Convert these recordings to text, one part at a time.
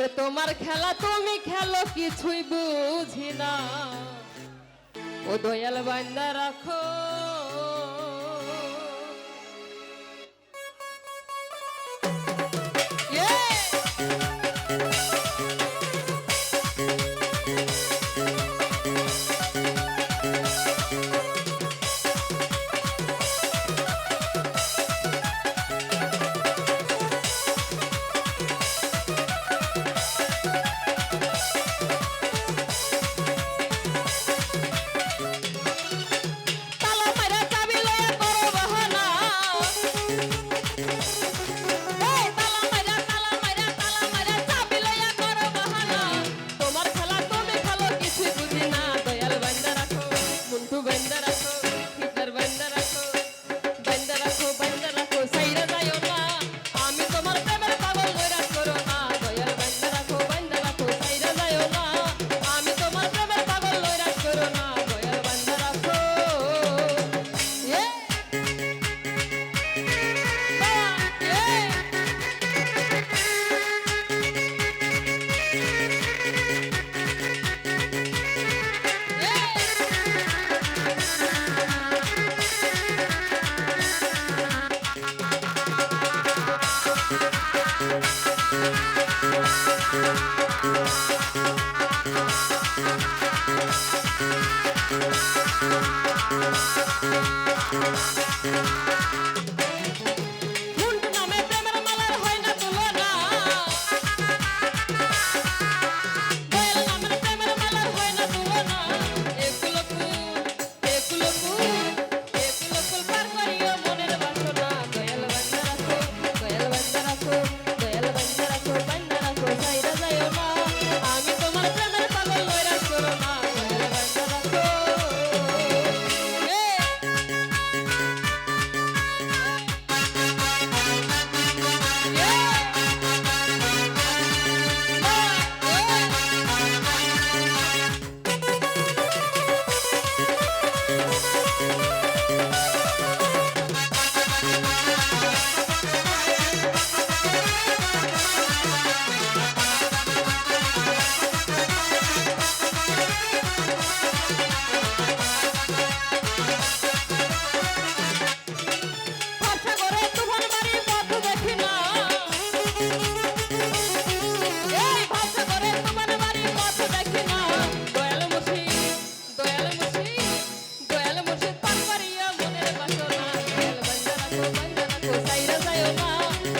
ওরে তোমার খেলা তুমি খেলো কিছুই বুঝি না। ও দয়াল বান্দা রাখো।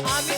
I'm